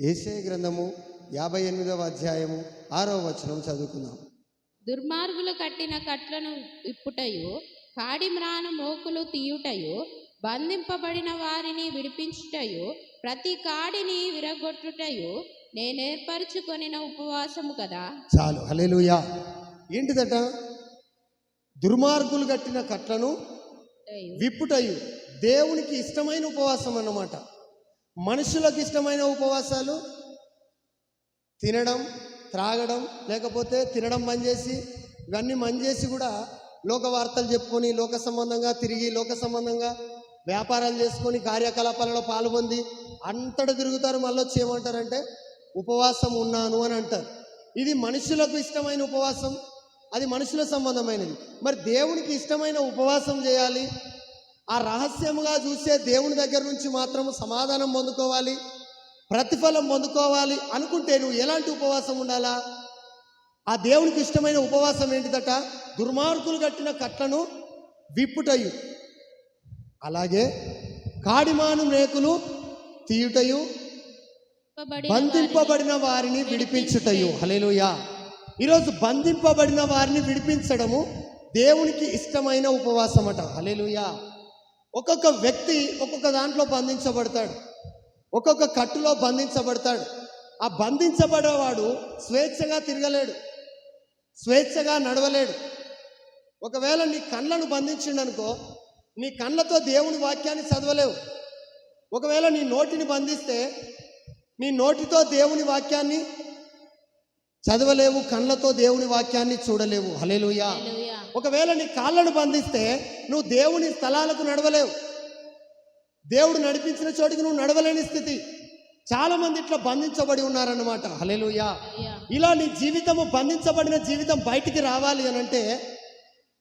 ఏషయ గ్రంథము యాభై ఎనిమిదవ అధ్యాయము ఆరవ వచనం చదువుకుందాం. దుర్మార్గులు కట్టిన కట్లను విప్పుటయు కాడిమ్రాను మోకులు తీయుటయు బంధింపబడిన వారిని విడిపించుటయు ప్రతి కాడిని విరగొట్టుటయు నేనేర్పరచుకొనిన ఉపవాసము కదా? చాలు. హల్లెలూయా. ఏంటిదట? దుర్మార్గులు కట్టిన కట్లను టయు విప్పుటయు. దేవునికి ఇష్టమైన ఉపవాసం అన్నమాట మనుషులకు ఇష్టమైన ఉపవాసాలు తినడం త్రాగడం లేకపోతే తినడం బంద్ చేసి ఇవన్నీ బంద్ చేసి కూడా లోక వార్తలు చెప్పుకొని లోక సంబంధంగా తిరిగి లోక సంబంధంగా వ్యాపారాలు చేసుకొని కార్యకలాపాలలో పాల్గొంది అంతటా తిరుగుతారు మళ్ళీ వచ్చి ఏమంటారంటే ఉపవాసం ఉన్నాను అని అంటారు. ఇది మనుషులకు ఇష్టమైన ఉపవాసం అది మనుషుల సంబంధమైనది. మరి దేవునికి ఇష్టమైన ఉపవాసం చేయాలి ఆ రహస్యముగా చూసే దేవుని దగ్గర నుంచి మాత్రం సమాధానం పొందుకోవాలి ప్రతిఫలం పొందుకోవాలి అనుకుంటే నువ్వు ఎలాంటి ఉపవాసం ఉండాలా? ఆ దేవునికి ఇష్టమైన ఉపవాసం ఏంటిదట? దుర్మార్గులు కట్టిన కట్లను విప్పుటయు. అలాగే కాడిమాను మేకులు తీయుటయు బంధింపబడిన బంధింపబడిన వారిని విడిపించుటయు. హలేలుయా ఈరోజు బంధింపబడిన వారిని విడిపించడము దేవునికి ఇష్టమైన ఉపవాసం అట హలేలుయా ఒక్కొక్క వ్యక్తి ఒక్కొక్క దాంట్లో బంధించబడతాడు. ఒక్కొక్క కట్టులో బంధించబడతాడు. ఆ బంధించబడేవాడు స్వేచ్ఛగా తిరగలేడు. స్వేచ్ఛగా నడవలేడు. ఒకవేళ నీ కళ్ళను బంధించిండనుకో నీ కళ్ళతో దేవుని వాక్యాన్ని చదవలేవు. ఒకవేళ నీ నోటిని బంధిస్తే నీ నోటితో దేవుని వాక్యాన్ని చదవలేవు కళ్ళతో దేవుని వాక్యాన్ని చూడలేవు. హలేలుయా. ఒకవేళ నీ కాళ్ళను బంధిస్తే నువ్వు దేవుని స్థలాలకు నడవలేవు. దేవుడు నడిపించిన చోటికి నువ్వు నడవలేని స్థితి. చాలా మంది ఇట్లా బంధించబడి ఉన్నారన్నమాట. హలేలుయా. ఇలా నీ జీవితము బంధించబడిన జీవితం బయటికి రావాలి అని అంటే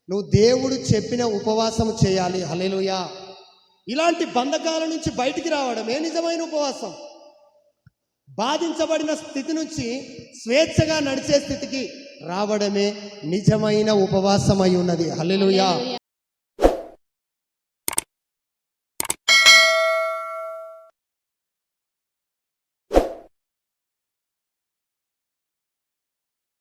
నువ్వు దేవుడు చెప్పిన ఉపవాసం చేయాలి. హలేలుయా ఇలాంటి బంధకాల నుంచి బయటికి రావడమే నిజమైన ఉపవాసం. బాధించబడిన స్థితి నుంచి స్వేచ్ఛగా నడిచే స్థితికి రావడమే నిజమైన ఉపవాసం అయి ఉన్నది హల్లెలూయా.